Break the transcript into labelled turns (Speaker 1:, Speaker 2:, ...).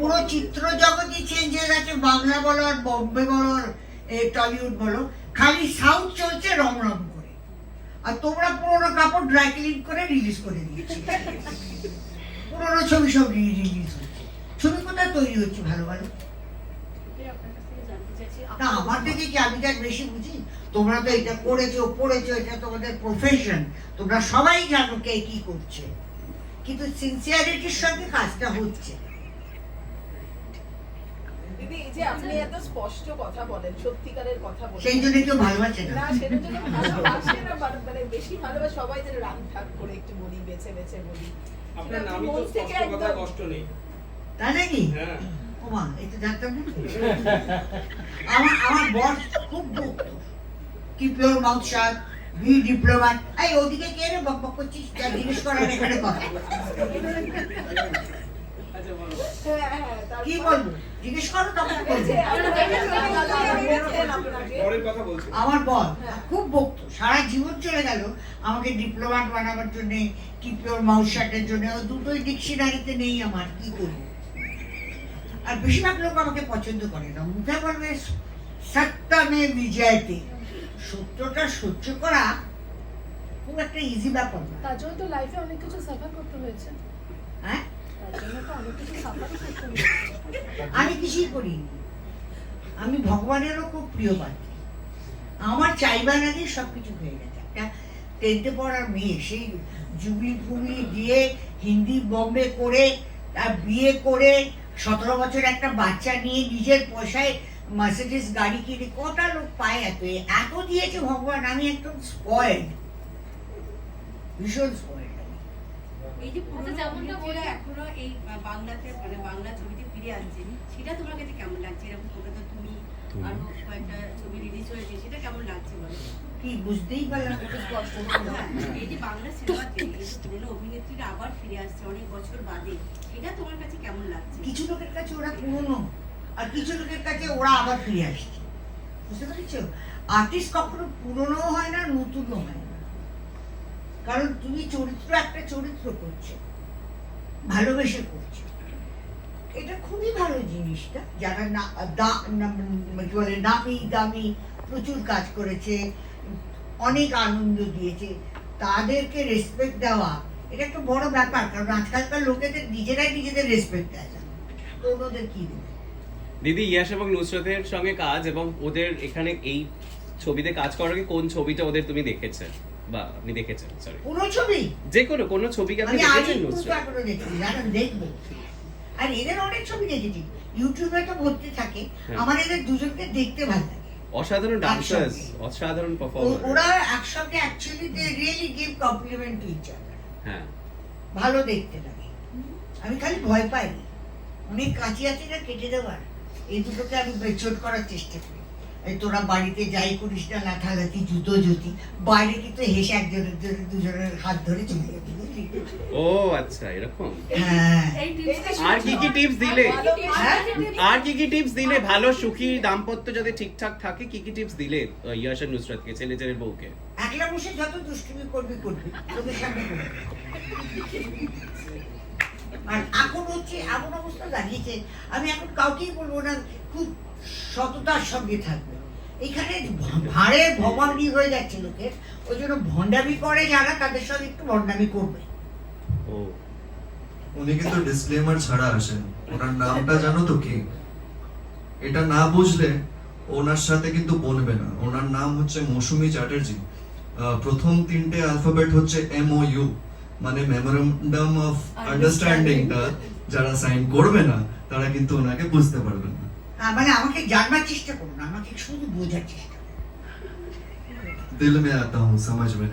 Speaker 1: পুরো চিত্র জগৎই চেঞ্জ হয়ে গেছে। বাংলা বলো আর বম্বে বলো আর টলিউড বলো খালি সাউথ চলছে রম রম করে। আর তোমরা পুরোনো কাপড় ড্রাই ক্লিন করে রিলিজ করে দিয়েছি পুরোনো ছবি সব রিলিজ হচ্ছে ছবি কোথায় তৈরি হচ্ছে ভালো ভালো না আমার থেকে কি আমি তার বেশি বুঝি? তোমরা তো এটা করেছ পড়েছো এটা তোমাদের প্রফেশন তোমরা সবাই জানো কে কি করছে। কিন্তু সিনসিয়ারিটির সঙ্গে কাজটা হচ্ছে। সেই জন্য কেউ ভালোবাসে না
Speaker 2: মানে বেশি ভালোবাসে সবাই যেন রাগ ঠাক করে একটু বলি বেছে বেছে বলি।
Speaker 3: আপনার
Speaker 2: আপনি
Speaker 3: নামই তো স্পষ্ট কথা কষ্ট নেই।
Speaker 1: তাই নাকি?
Speaker 3: হ্যাঁ।
Speaker 1: ওমা এটা জানতাম আমার আমার বস খুব বকত কি pure mouth shirt be diplomat এই ওদিকে কে রে বক বক করছিস? যা জিজ্ঞেস করার এখানে কথা।
Speaker 3: বলো
Speaker 1: কি বলব? জিজ্ঞেস করো তখন আমার খুব বকতো সারা জীবন চলে গেল আমাকে ডিপ্লোম্যাট বানাবার জন্য কি পিওর মাউথ শার্টের জন্য দুটোই ডিকশনারিতে নেই আমার কি করব? আর বেশিরভাগ লোক আমাকে পছন্দ করে না। মুখে বলবে সত্যমে বিজয়তে। সত্যটা সহ্য করা খুব একটা ইজি ব্যাপার না।
Speaker 4: তার জন্য তো লাইফে অনেক কিছু সাফার করতে হয়েছে।
Speaker 1: হ্যাঁ? আমি কিছুই করিনি। আমি ভগবানেরও খুব প্রিয় পাত্রী আমার চাইবার আগে সব কিছু হয়ে গেছে। একটা টেন্থে পড়ার মেয়ে সেই জুবলি ফুবলি দিয়ে হিন্দি বম্বে করে তার বিয়ে করে সতেরো বছর একটা বাচ্চা নিয়ে নিজের পয়সায় মার্সিডিস গাড়ি কিনে কটা লোক পায় এত? এত দিয়েছে ভগবান আমি একদম স্পয়েল ভীষণ স্পয়েল
Speaker 5: এই যে পুরো
Speaker 6: যেমনটা বলে
Speaker 5: এখনও এই বাংলাতে মানে বাংলা ছবিতে ফিরে আসছে সেটা তোমার কাছে কেমন লাগছে? এরকম কলকাতা তুমি। আরও কয়েকটা ছবি রিলিজ হয়েছে সেটা কেমন লাগছে বলো
Speaker 1: কি বুঝতেই পারলাম না।
Speaker 5: হ্যাঁ, এই যে বাংলা সিনেমাতে অভিনেত্রীরা আবার ফিরে আসছে অনেক বছর বাদে। সেটা তোমার কাছে কেমন লাগছে?
Speaker 1: কিছু লোকের কাছে ওরা পুরনো আর কিছু লোকের কাছে ওরা আবার ফিরে আসছে। বুঝতে পেরেছ? আর্টিস্ট কখনো পুরনো হয় না নতুনও হয় না। কারণ তুমি চরিত্র একটা চরিত্র করছ ভালোবেসে করছ। এটা খুবই ভালো জিনিসটা। যারা না দা- না- কি বলে নামি দামি প্রচুর কাজ করেছে অনেক আনন্দ দিয়েছে। তাদেরকে রেসপেক্ট দেওয়া এটা একটা বড় ব্যাপার কারণ আজকালকার লোকেদের নিজেরাই নিজেদের রেসপেক্ট দেয় না তো ওদের কি দেবে?
Speaker 7: দিদি ইয়াশ এবং নুসরতের সঙ্গে কাজ এবং ওদের এখানে এই ছবিতে কাজ করার আগে কোন ছবিটা ওদের তুমি দেখেছেন বা আপনি দেখেছেন সরি
Speaker 1: পুরো ছবি?
Speaker 7: যে কোনো কোন ছবিকে আপনি দেখেছেন নুসরত?
Speaker 1: এখনও দেখছি জানেন দেখব। আর এদের অনেক ছবি দেখেছি। ইউটিউবে তো ভর্তি থাকে।
Speaker 7: হ্যাঁ।
Speaker 1: আমার এদের দুজনকে দেখতে ভালো লাগে।
Speaker 7: অসাধারণ ডান্সার্স অসাধারণ পারফর্মার
Speaker 1: ওরা একসাথে actually they really give compliment to each other
Speaker 7: হ্যাঁ।
Speaker 1: ভালো দেখতে লাগে। আমি খালি ভয় পাই। অনেক কাঁচি আছে না কেটে দেওয়ার। এই দুটোকে আমি বেচট করার চেষ্টা করি। তোরা বাড়িতে যাই করিস না লাঠালাঠি জুতো জুতি। বাইরে কিন্তু হেসে একজনের জন্য দুজনের হাত ধরে চলে যাবি?
Speaker 7: ও আচ্ছা এরকম?
Speaker 1: হ্যাঁ।
Speaker 7: আর কি কি টিপস দিলে?
Speaker 1: হ্যাঁ?
Speaker 7: আর কি কি টিপস দিলে ভালো সুখী দাম্পত্য যাতে ঠিকঠাক থাকে কি কি টিপস দিলে আহ, ইয়াশ আর নুসরতকে ছেলে ছেলের বউকে?
Speaker 1: একলা বসে যত দুষ্টুমি করবি করবি। তোদের সামনে আর এখন হচ্ছে এমন অবস্থা দাঁড়িয়েছে আমি এখন কাউকেই বলব না খুব সততার সঙ্গে থাকবে। এখানে ভা- ভাঁড়ে ভবানি হয়ে যাচ্ছে লোকের? ওই জন্য ভণ্ডামি করে যারা তাদের সঙ্গে একটু ভণ্ডামি করবে।
Speaker 7: ও
Speaker 8: উনি কিন্তু ডিসক্লেমার ছাড়া আসেন। ওনার নামটা জানো তো কি? এটা না বুঝলে ওনার সাথে কিন্তু বলবে না। ওনার নাম হচ্ছে মৌসুমী চ্যাটার্জি। আহ, প্রথম তিনটে অ্যালফাবেট হচ্ছে এম ও ইউ মানে মেমোরেন্ডাম অফ আন্ডারস্ট্যান্ডিংটা যারা সাইন করবে না তারা কিন্তু ওনাকে বুঝতে পারবে না।
Speaker 1: মানে আমাকে জানবার চেষ্টা করুন আমাকে শুধু বোঝার চেষ্টা করুন।
Speaker 8: দিল মে আতা হুম সমঝ মে